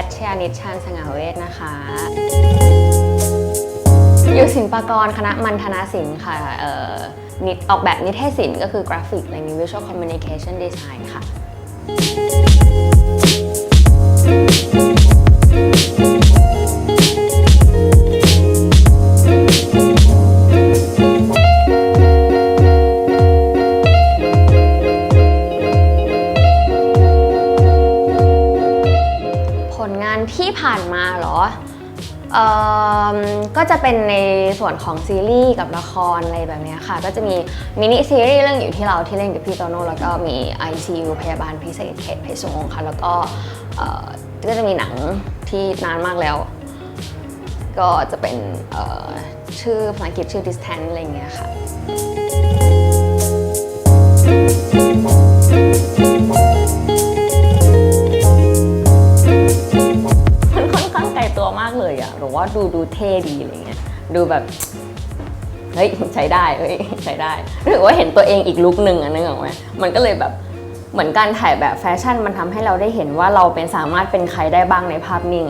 นิชชานสง่าเวทนะคะ อยู่ศิลปากรคณะมัณฑนาศิลป์ค่ะเอ่อนิออกแบบนิเทศศิลป์ก็คือกราฟิกอะไรนี้ Visual Communication Design ค่ะ ที่ผ่านมาเหรอเออก็จะเป็นในส่วนของซีรีส์กับละครอะไรแบบนี้ค่ะ ก็จะมีมินิซีรีส์เรื่องอยู่ที่เราที่เล่นกับพี่โตโน่แล้วก็มี ICU พยาบาลพิเศษเขตเพชรวงค่ะ แล้วก็ก็จะมีหนังที่นานมากแล้ว ก็จะเป็นชื่อภาษาอังกฤษชื่อ Distance อะไรอย่างเงี้ยค่ะ ว่าดูดูเท่ดีอะไรเงี้ยดูแบบเฮ้ยใช้ได้เฮ้ยใช้ได้หรือว่าเห็นตัวเองอีกลุคหนึ่งอะนึกออกไหมมันก็เลยแบบเหมือนการถ่ายแบบแฟชั่นมันทำให้เราได้เห็นว่าเราเป็นสามารถเป็นใครได้บ้างในภาพนิ่ง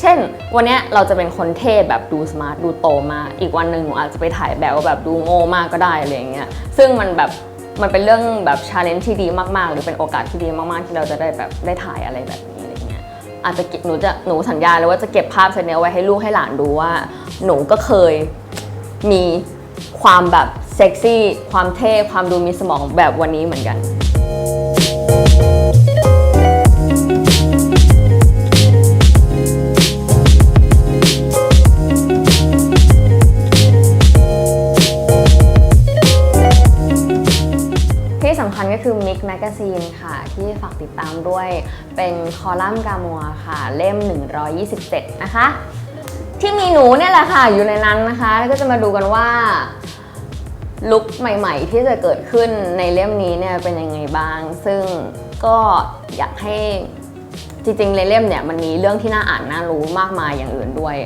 เช่น วันนี้เราจะเป็นคนเท่แบบดูสมาร์ทดูโตมา อีกวันหนึ่งหนูอาจจะไปถ่ายแบบว่าแบบดูโง่มากก็ได้อะไรอย่างเงี้ยซึ่งมันแบบมันเป็นเรื่องแบบชาเลนจ์ที่ดีมากๆ หรือเป็นโอกาสที่ดีมากๆ ที่เราจะได้แบบได้ถ่ายอะไรแบบ อาจจะหนูจะหนูสัญญาเลยว่าจะเก็บภาพเซตเนี้ไว้ให้ลูกให้หลานดูว่า หนูก็เคยมีความแบบเซ็กซี่ ความเท่ ความดูมีสมองแบบวันนี้เหมือนกัน ก็คือ Mix Magazine ค่ะ ที่ฝากติดตามด้วยเป็นคอลัมน์กามัวค่ะ เล่ม 127 นะคะ ที่มีหนูเนี่ยแหละค่ะอยู่ในนั้นนะคะ แล้วก็จะมาดูกันว่าลุคใหม่ ๆ ที่จะเกิดขึ้นในเล่มนี้เนี่ยเป็นยังไงบ้าง ซึ่งก็อยากให้จริงๆในเล่มเนี่ยมันมีเรื่องที่น่าอ่านน่ารู้มากมายอย่างอื่นด้วย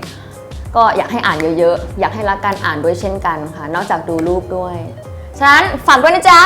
ก็อยากให้อ่านเยอะๆ อยากให้รักการอ่านด้วยเช่นกันค่ะ นอกจากดูรูปด้วย ฉะนั้นฝากด้วยนะจ๊ะ